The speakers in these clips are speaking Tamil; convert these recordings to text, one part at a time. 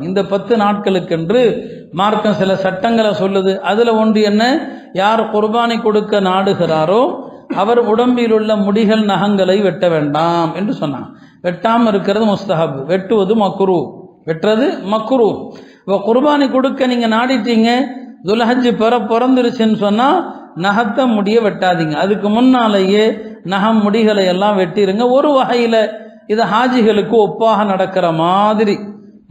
இந்த பத்து நாட்களுக்கென்று மார்க்கம் சில சட்டங்களை சொல்லுது. அதுல ஒன்று என்ன? யார் குர்பானி கொடுக்க நாடுகிறாரோ அவர் உடம்பில் உள்ள முடிகள் நகங்களை வெட்ட வேண்டாம் என்று சொன்னான் வெட்டாம இருக்கிறது முஸ்தஹப். வெட்டுவது மக்குரு வெட்டுறது மக்குரு இப்போ குர்பானி கொடுக்க நீங்க நாடிட்டீங்க துலஹஞ்சு பெற பிறந்துருச்சுன்னு சொன்னா நகத்தை முடிய வெட்டாதீங்க. அதுக்கு முன்னாலேயே நகம் முடிகளை எல்லாம் வெட்டிடுங்க ஒரு வகையில இது ஹாஜிகளுக்கு ஒப்பாக நடக்கிற மாதிரி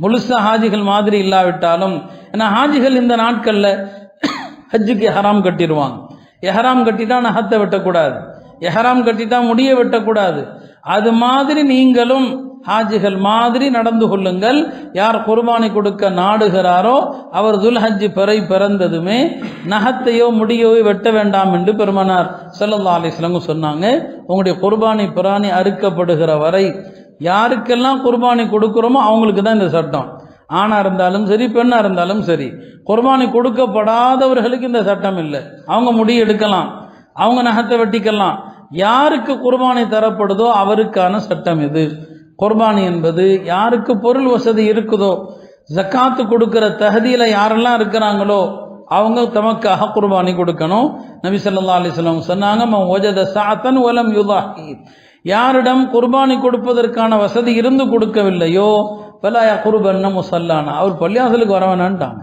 முழுசா ஹாஜிகள் மாதிரி இல்லாவிட்டாலும் ஏன்னா ஹாஜிகள் இந்த நாட்களில் ஹஜ்ஜுக்கு எஹராம் கட்டிடுவாங்க. எஹராம் கட்டிட்டா நகத்தை வெட்டக்கூடாது. எஹராம் கட்டிட்டா முடிய வெட்டக்கூடாது. அது மாதிரி நீங்களும் ஹாஜிகள் மாதிரி நடந்து கொள்ளுங்கள். யார் குர்பானி கொடுக்க நாடுகிறாரோ அவர் துல்ஹஜ் பிறை பிறந்ததுமே நகத்தையோ முடியோ வெட்ட வேண்டாம் என்று பெருமனார் செல்லல்லா அலைஹி சொன்னாங்க. உங்களுடைய குர்பானி பிராணி அறுக்கப்படுகிற வரை யாருக்கெல்லாம் குர்பானி கொடுக்குறோமோ அவங்களுக்கு தான் இந்த சட்டம். ஆணாக இருந்தாலும் சரி பெண்ணாக இருந்தாலும் சரி. குர்பானி கொடுக்கப்படாதவர்களுக்கு இந்த சட்டம் இல்லை. அவங்க முடி எடுக்கலாம். அவங்க நகத்தை வெட்டிக்கலாம். யாருக்கு குர்பானி தரப்படுதோ அவருக்கான சட்டம் இது. குர்பானி என்பது யாருக்கு பொருள் வசதி இருக்குதோ ஜக்காத்து கொடுக்கிற தகுதியில் யாரெல்லாம் இருக்கிறாங்களோ அவங்க தமக்காக குர்பானி கொடுக்கணும். நபி சொல்லா அலிஸ்லாம் சொன்னாங்க "மன் வஜத சாத்தன் வலம் யுதாஹி யாரிடம் குர்பானி கொடுப்பதற்கான வசதி இருந்து கொடுக்கவில்லையோ பலாயா குருபன்ன முசல்லானா. அவர் பள்ளியாசலுக்கு வர வேணான்ட்டாங்க.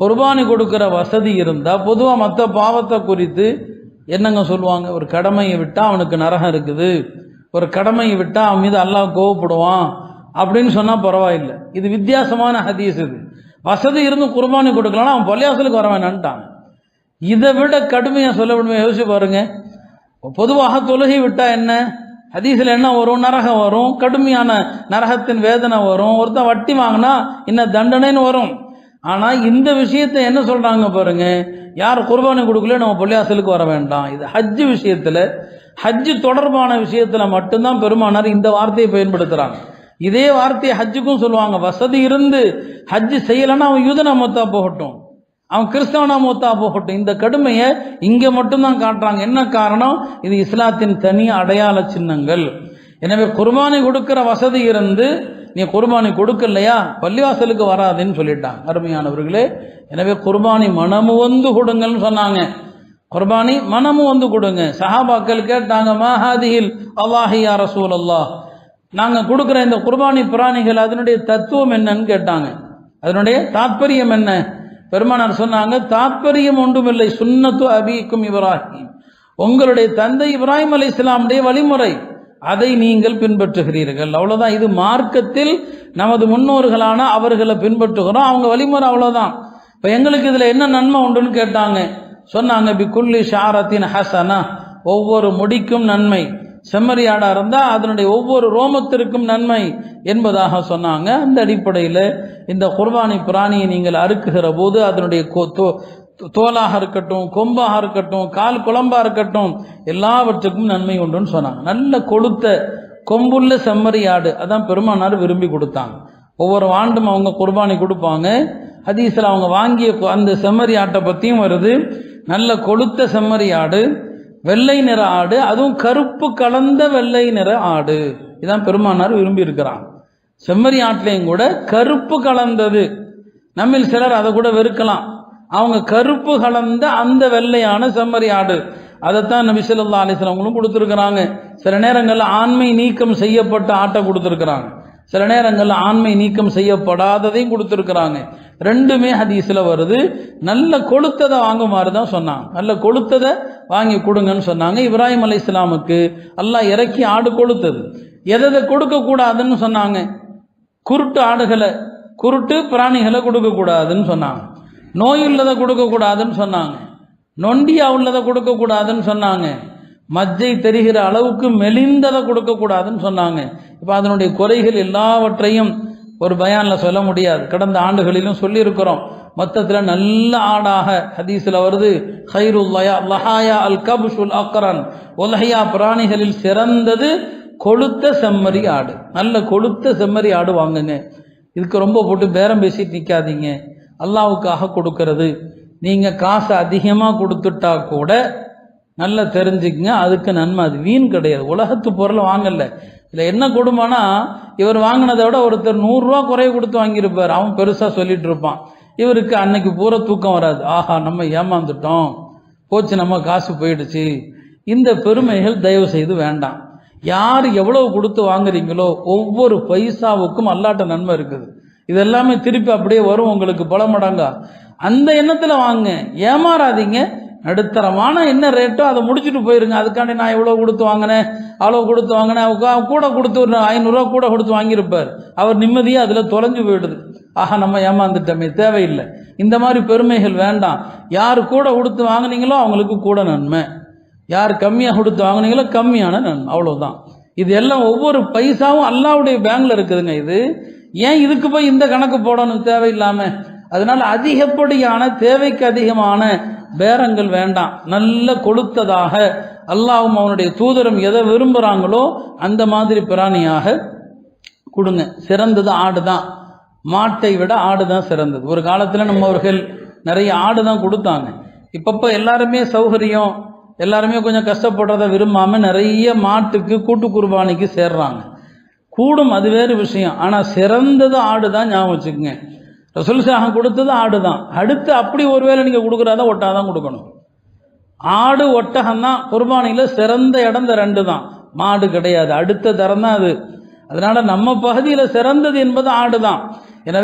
குர்பானி கொடுக்குற வசதி இருந்தால் பொதுவாக மற்ற பாவத்தை குறித்து என்னங்க சொல்லுவாங்க? ஒரு கடமையை விட்டால் அவனுக்கு நரகம் இருக்குது. ஒரு கடமையை விட்டால் அவன் மீது அல்லாஹ் கோவப்படுவான் அப்படின்னு சொன்னால் பரவாயில்லை. இது வித்தியாசமான ஹதீஸ் இது. வசதி இருந்து குர்பானி கொடுக்கலாம் அவன் பள்ளியாசலுக்கு வர வேணான்ட்டாங்க. இதை விட கடுமையாக சொல்ல விடுமே யோசிச்சு பாருங்க. பொதுவாக தொழுகை விட்டால் என்ன? ஹதீஸில் என்ன வரும்? நரகம் வரும். கடுமையான நரகத்தின் வேதனை வரும். ஒருத்தன் வட்டி வாங்கினா என்ன தண்டனைன்னு வரும். ஆனால் இந்த விஷயத்தை என்ன சொல்கிறாங்க பாருங்க? யார் குர்பானை கொடுக்கல நம்ம பள்ளியாசலுக்கு வர வேண்டாம். இது ஹஜ்ஜு விஷயத்தில் ஹஜ்ஜு தொடர்பான விஷயத்தில் மட்டும்தான் பெருமானார் இந்த வார்த்தையை பயன்படுத்துகிறாங்க இதே வார்த்தையை ஹஜ்ஜுக்கும் சொல்லுவாங்க. வசதி இருந்து ஹஜ்ஜு செய்யலைன்னா அவன் யூதனா மொத்தா போகட்டும். அவன் கிறிஸ்தவனா மூத்தா போகட்டும். இந்த கடுமையை இங்கே மட்டும்தான் காட்டுறாங்க. என்ன காரணம்? இது இஸ்லாத்தின் தனி அடையாள சின்னங்கள். எனவே குர்பானி கொடுக்கிற வசதி இருந்து நீ குர்பானி கொடுக்கலையா? பள்ளிவாசலுக்கு வராதுன்னு சொல்லிட்டாங்க. அருமையானவர்களே எனவே குர்பானி மனமு வந்து கொடுங்கன்னு சொன்னாங்க. குர்பானி மனமு வந்து கொடுங்க. சஹாபாக்கள் கேட்டாங்க மகாதியில் அல்லாஹியா ரசூல் அல்லாஹ் நாங்கள் கொடுக்குற இந்த குர்பானி பிராணிகள் அதனுடைய தத்துவம் என்னன்னு கேட்டாங்க. அதனுடைய தாற்பயம் என்ன? பெருமானார் சொன்னாங்க தாற்பயம் ஒன்றுமில்லை சுன்னத்து அபிக்கும் இப்ராஹிம். உங்களுடைய தந்தை இப்ராஹிம் அலி இஸ்லாமுடைய வழிமுறை. அதை நீங்கள் பின்பற்றுகிறீர்கள். அவ்வளோதான் இது மார்க்கத்தில் நமது முன்னோர்களான அவர்களை பின்பற்றுகிறோம். அவங்க வழிமுறை அவ்வளோதான் இப்போ எங்களுக்கு இதில் என்ன நன்மை உண்டுன்னு கேட்டாங்க. சொன்னாங்க பி குல்லி ஷாரத்தின் ஹசனா. ஒவ்வொரு முடிக்கும் நன்மை. செம்மறியாடாக இருந்தால் அதனுடைய ஒவ்வொரு ரோமத்திற்கும் நன்மை என்பதாக சொன்னாங்க. அந்த அடிப்படையில் இந்த குர்பானி பிராணியை நீங்கள் அறுக்குகிற போது அதனுடைய தோ- தோலாக இருக்கட்டும் கொம்பாக இருக்கட்டும் கால் குழம்பாக இருக்கட்டும் எல்லாவற்றுக்கும் நன்மை உண்டுன்னு சொன்னாங்க. நல்ல கொளுத்த கொம்புள்ள செம்மறியாடு அதான் பெருமானார் விரும்பி கொடுத்தாங்க. ஒவ்வொரு ஆண்டும் அவங்க குர்பானி கொடுப்பாங்க. ஹதீஸில் அவங்க வாங்கிய அந்த செம்மறி ஆட்டை பற்றியும் வருது. நல்ல கொளுத்த செம்மறி ஆடு. வெள்ளை நிற ஆடு அதுவும் கருப்பு கலந்த வெள்ளை நிற ஆடு. இதான் பெருமானார் விரும்பி இருக்கிறான் செம்மறி ஆட்டிலையும் கூட கருப்பு கலந்தது. நம்மில் சிலர் அதை கூட வெறுக்கலாம். அவங்க கருப்பு கலந்த அந்த வெள்ளையான செம்மறி ஆடு. அதைத்தான் நபி ஸல்லல்லாஹு அலைஹி கொடுத்துருக்குறாங்க. சில நேரங்களில் ஆண்மை நீக்கம் செய்யப்பட்ட ஆட்டை கொடுத்துருக்குறாங்க. சில நேரங்களில் ஆண்மை நீக்கம் செய்யப்படாததையும் கொடுத்துருக்குறாங்க. ரெண்டுமே ஹதீஸில் வருது. நல்ல கொளுத்ததை வாங்குமாறு தான் சொன்னாங்க. நல்ல கொளுத்ததை வாங்கி கொடுங்கன்னு சொன்னாங்க. இப்ராஹிம் அலை இஸ்லாமுக்கு அல்லாஹ் இறக்கி ஆடு கொளுத்தது. எதை கொடுக்கக்கூடாதுன்னு சொன்னாங்க. குருட்டு ஆடுகளை குருட்டு பிராணிகளை கொடுக்கக்கூடாதுன்னு சொன்னாங்க. நோய் உள்ளதை கொடுக்கக்கூடாதுன்னு சொன்னாங்க. நொண்டியா உள்ளதை கொடுக்கக்கூடாதுன்னு சொன்னாங்க. மஜ்ஜை தெரிகிற அளவுக்கு மெலிந்ததை கொடுக்கக்கூடாதுன்னு சொன்னாங்க. இப்போ அதனுடைய குறைகள் எல்லாவற்றையும் ஒரு பயானில் சொல்ல முடியாது. கடந்த ஆண்டுகளிலும் சொல்லியிருக்கிறோம். மொத்தத்தில் நல்ல ஆடாக ஹதீஸில் வருது. ஹைருல்லயா லஹாயா அல் கபுஷுல் அக்ரன். உலஹையா பிராணிகளில் சிறந்தது கொளுத்த செம்மறி ஆடு. நல்ல கொளுத்த செம்மறி ஆடு வாங்குங்க. இதுக்கு ரொம்ப போட்டு பேரம் பேசிட்டு நிற்காதீங்க அல்லாவுக்காக கொடுக்கறது. நீங்கள் காசு அதிகமாக கொடுத்துட்டா கூட நல்லா தெரிஞ்சுக்குங்க அதுக்கு நன்மை. அது வீண் கிடையாது. உலகத்து பொருளை வாங்கல. இதில் என்ன கொடுமைனா இவர் வாங்கினதை விட ஒருத்தர் நூறுரூவா குறைய கொடுத்து வாங்கியிருப்பார். அவன் பெருசாக சொல்லிட்டு இருப்பான். இவருக்கு அன்னைக்கு பூரா தூக்கம் வராது. ஆஹா நம்ம ஏமாந்துட்டோம். போச்சு நம்ம காசு போயிடுச்சு. இந்த பெருமைகள் தயவு செய்து வேண்டாம். யார் எவ்வளவு கொடுத்து வாங்குறீங்களோ ஒவ்வொரு பைசாவுக்கும் அல்லாட்ட நன்மை இருக்குது. இது எல்லாமே திருப்பி அப்படியே வரும் உங்களுக்கு பல மடங்கா. அந்த எண்ணத்தில் வாங்க. ஏமாறாதீங்க. நடுத்தரமான என்ன ரேட்டோ அதை முடிச்சுட்டு போயிருங்க. அதுக்காண்டி நான் இவ்வளோ கொடுத்து வாங்கினேன்? அவ்வளோ கொடுத்து வாங்கினேன். கூட கொடுத்து ஒரு ஐநூறுரூவா கூட கொடுத்து வாங்கியிருப்பார். அவர் நிம்மதியாக அதில் தொலைஞ்சு போயிடுது. ஆஹா நம்ம ஏமாந்துட்டோமே. தேவையில்லை. இந்த மாதிரி பெருமைகள் வேண்டாம். யார் கூட கொடுத்து வாங்குனீங்களோ அவங்களுக்கு கூட நன்மை. யார் கம்மியாக கொடுத்து வாங்குனீங்களோ கம்மியான நன்மை. அவ்வளோதான் இது எல்லாம் ஒவ்வொரு பைசாவும் அல்லாவுடைய பேங்கில் இருக்குதுங்க இது. ஏன் இதுக்கு போய் இந்த கணக்கு போடணும்? தேவையில்லாமல் அதனால் அதிகப்படியான தேவைக்கு அதிகமான பேரங்கள் வேண்டாம். நல்ல கொளுத்ததாக அல்லாவும் அவனுடைய தூதரும் எதை விரும்புகிறாங்களோ அந்த மாதிரி பிராணியாக கொடுங்க. சிறந்தது ஆடு தான் மாட்டை விட ஆடு தான் சிறந்தது. ஒரு காலத்தில் நம்ம அவர்கள் நிறைய ஆடு தான் கொடுத்தாங்க. இப்பப்போ எல்லாருமே சௌகரியம் எல்லாருமே கொஞ்சம் கஷ்டப்படுறத விரும்பாமல் நிறைய மாட்டுக்கு கூட்டு குர்பானிக்கு சேர்றாங்க. கூடும் அது வேறு விஷயம். ஆனால் சிறந்தது ஆடு தான் ஞாபகம் வச்சுக்கோங்க. ரசூல் சாகம் கொடுத்தது ஆடு தான் அடுத்து அப்படி ஒருவேளை நீங்கள் ஒட்டா ஒட்டாதான் கொடுக்கணும். ஆடு ஒட்டகம் தான் குர்பானியில் சிறந்த இடம் இந்த ரெண்டு தான் மாடு கிடையாது. அடுத்த தரம் தான் அது. அதனால நம்ம பகுதியில் சிறந்தது என்பது ஆடு தான்